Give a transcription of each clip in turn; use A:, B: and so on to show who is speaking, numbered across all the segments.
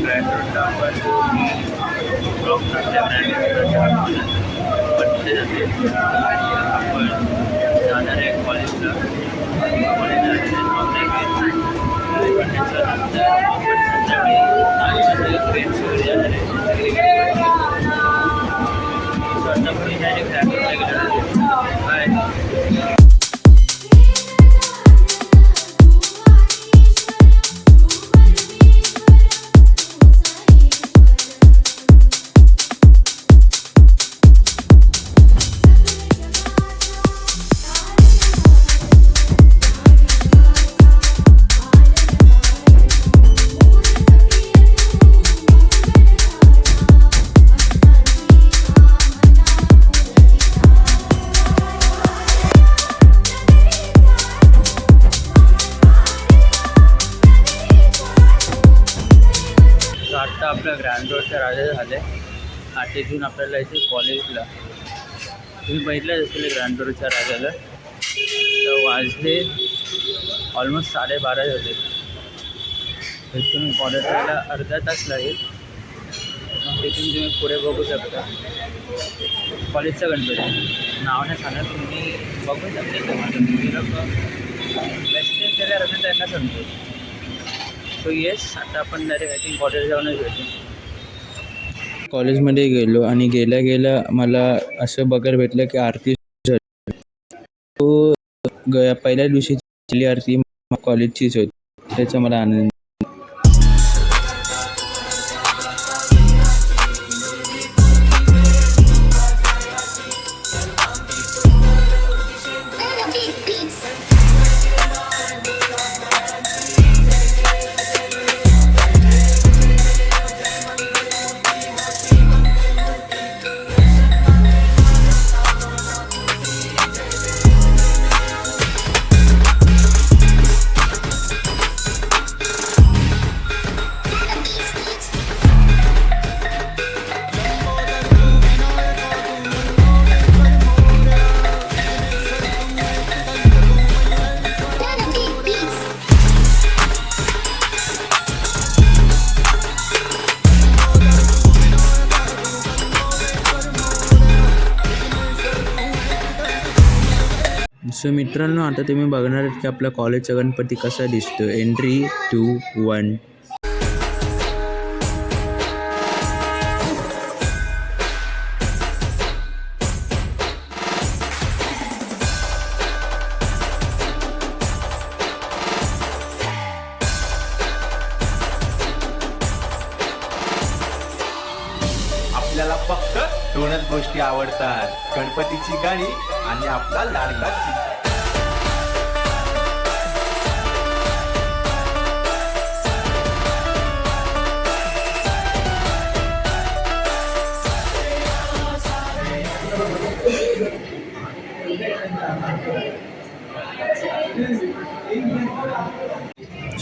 A: branded numbers, doctors have branded numbers, but still they numbers, another quality, quality from the website. But आत्ता आपल्या grand रोडच्या राजा झाले. आता इथून आपल्याला इथे कॉलेजला. तुम्ही बघितलं असेल ग्रँड रोडच्या राजाला. तर वाजले ऑलमोस्ट साडेबारा झाले. इथून कॉलेजला अर्धा तास लागेल. मग तिथून तुम्ही पुढे बघू शकता. कॉलेजचा गणपती. नाव नाही सांगणार तुम्ही बघू शकता माझं तुम्ही लोक वेस्टर्न त्यांना समजेल सो येस आता आपण डायरेक्ट आय थिंक कॉलेज जाऊनच भेटू. कॉलेजमध्ये गेलो आणि गेल्या गेल्या मला असं बघायला भेटलं की आरती झाली. तो ग पहिल्या दिवशी आरती कॉलेजचीच होती त्याचा मला आनंद सो मित्रांनो आता तुम्ही बघणार आहात की आपला कॉलेजचा गणपती कसा दिसतो एंट्री टू वन
B: आपल्याला फक्त दोनच गोष्टी आवडतात. गणपतीची गाणी आणि आपला लाडका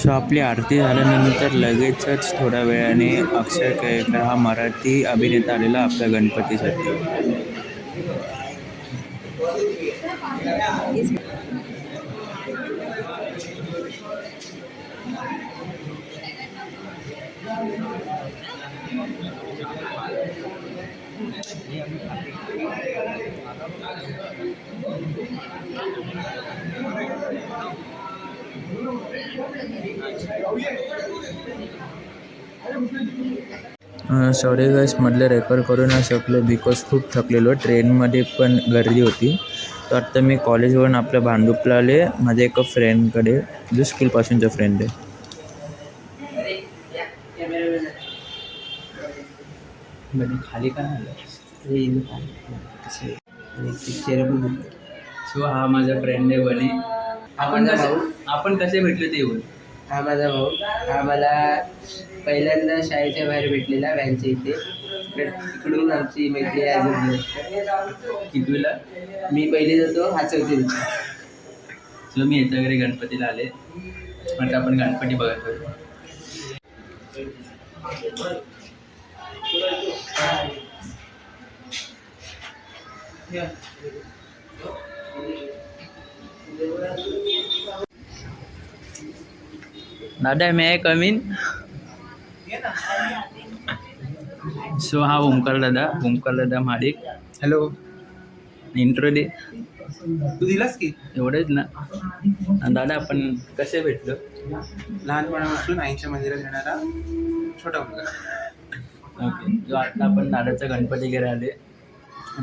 A: सो आपली आरती झाल्यानंतर लगेचच थोड्या वेळाने अक्षय केळकर हा मराठी अभिनेता आलेला आपल्या गणपतीसाठी. सॉरी गाईस मधले रेकॉर्ड करू नाही शकलो बिकॉज खूप थकलेलो. ट्रेनमध्ये पण गर्दी होती. तर आत्ता मी कॉलेजवरून आपल्या भांडुपला आले माझ्या एका फ्रेंडकडे जो स्कूलपासूनचा फ्रेंड आहे. खाली का सो हा माझा फ्रेंड आहे बने आपण
C: माझा
A: कसे
C: भाऊ.
A: आपण कसे भेटलो ते बोल
C: हा माझा भाऊ. हा मला पहिल्यांदा शाळेच्या बाहेर भेटलेला व्हॅनच्या इथे. इकड- इकडून आमची मैत्री आहे.
A: कितवीला?
C: मी पहिले जातो हा चौथी
A: सो मी याच्या घरी गणपतीला आले. म्हणजे आपण गणपती बघत होतो दादा मे कमीन सो हा ओंकार दादा ओंकार दादा महाडिक
B: हॅलो
A: इंट्रो दे.
B: तू दिलास की?
A: एवढंच ना. दादा आपण कसे भेटलो?
B: लहानपणापासून आईच्या मंदिरात येणारा छोटा मुलगा.
A: ओके जो आता आपण दादाचा गणपती घरी आले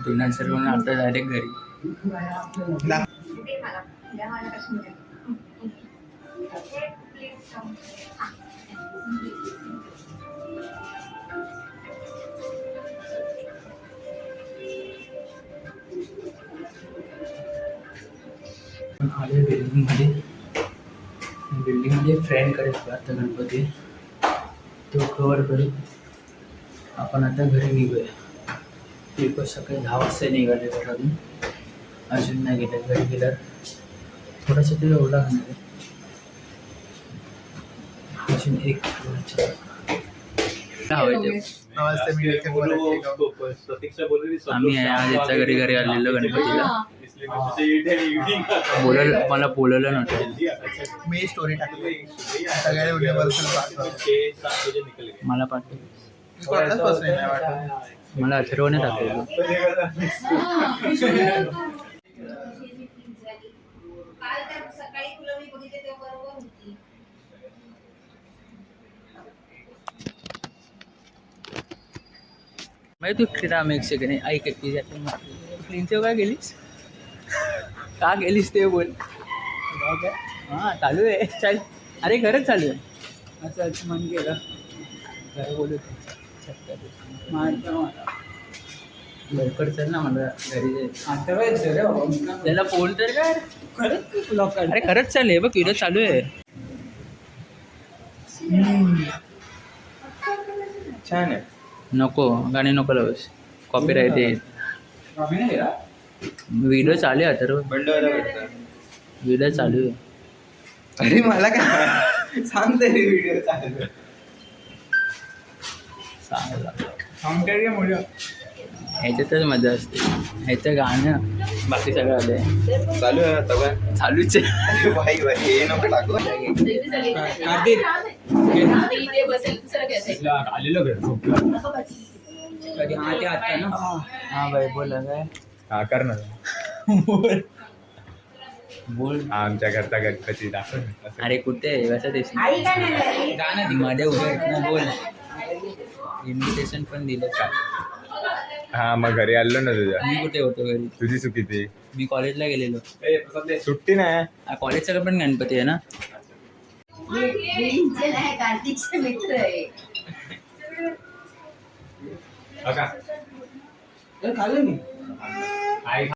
A: पुन्हा सर्व आता डायरेक्ट घरी. आले बिल्डिंगमध्ये बिल्डिंगमध्ये फ्रेंड करायचं आता गणपती. तो कवर करू आपण आता घरी निघूया. पेपर सकाळी दहा वाजता निघाले घरातून अजून नाही गेलं. घरी गेल्यावर थोडासा ओढा घालणार अजून एक ते?
B: नमस्ते मी
A: आम्ही आहे आज याच्या घरी घरी आलेलो गणपतीला. मला बोलवलं नव्हतं.
B: मी स्टोरी टाकली सगळ्या युनिव्हर्सल
A: मला पाठवलं मला अथर्वने टाकलेलं
D: काल तर सकाळी तुला मी बघितले तेव्हा बरोबर होती
A: माहिती तू? राम एक सेकंड ऐक क्लीनचे काय गेलीस? का गेलीस ते बोल. हां चालू आहे. चल. अरे खरंच चालू आहे. असं मन केलं काय बोलत लवकर चल ना मला घरी. त्याला फोन तर काय अरे खरंच चालू आहे बघ व्हिडिओ चालू आहे.
B: छान आहे.
A: नको गाणी नको लावूस. कॉपीराईट येईल. व्हिडिओ चालू आहे तर व्हिडिओ चालू आहे.
B: अरे मला काय? सांग तरी व्हिडिओ चालू
A: चांगला.
B: सांग
A: ह्याच्यातच मजा असते. ह्याचं गाणं. बाकी सगळं आलंय
B: चालू आहे आता काय?
A: चालूच आहे.
B: भाई भाई हे नको टाकू.
A: आलेलो हा बाई बोला काय?
B: हा कर ना
A: बोल.
B: आमच्या घरचा गणपती दाखव.
A: अरे कुठे?
D: काय नाही?
A: गाणं मध्ये उभं ना बोल. इन्व्हिटेशन पण दिलं. का
B: हा मग घरी आलो ना तुझ्या.
A: मी कुठे होतो घरी?
B: तुझी चुकी ती.
A: मी कॉलेजला गेलेलो.
B: सुट्टी नाही
A: हा, कॉलेजचा पण गणपती आहे ना?
D: नाही कार्तिकचे मित्र आहे
B: आई